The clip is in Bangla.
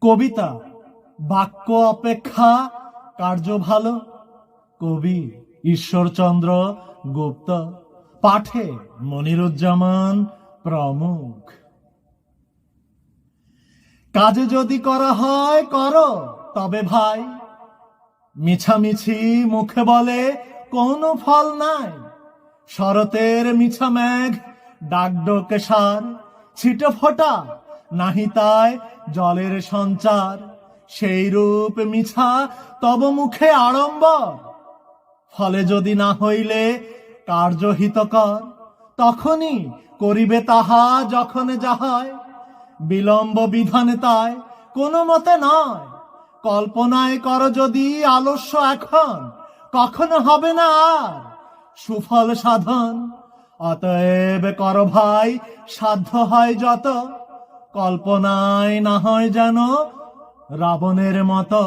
কবিতা, বাক্য অপেক্ষা, কার্য ভালো। কবি ঈশ্বরচন্দ্র গুপ্ত, পাঠে মনিরুজ্জামান প্রমুখ। কাজে যদি করা হয়, করো, তবে ভাই। মিছামিছি মুখে বলে কোনো ফল নাই। শরতের মিছা মেঘ ডাকডোকে সার, ছিটে ফোটা নাহি তাই জলের সঞ্চার, সেই রূপ মিছা তব মুখে আড়ম্বর। ফলে যদি না হইলে কার্যহিতকর, তখনই করিবে তাহা যখন যাহায়। বিলম্ব বিধানে তাই কোনো মতে নয়, কল্পনায় কর যদি আলস্য এখন, কখনো হবে না আর সুফল সাধন। অতএব কর ভাই, সাধ্য হয় যত। কল্পনায় না হয় যেন রাবণের মতো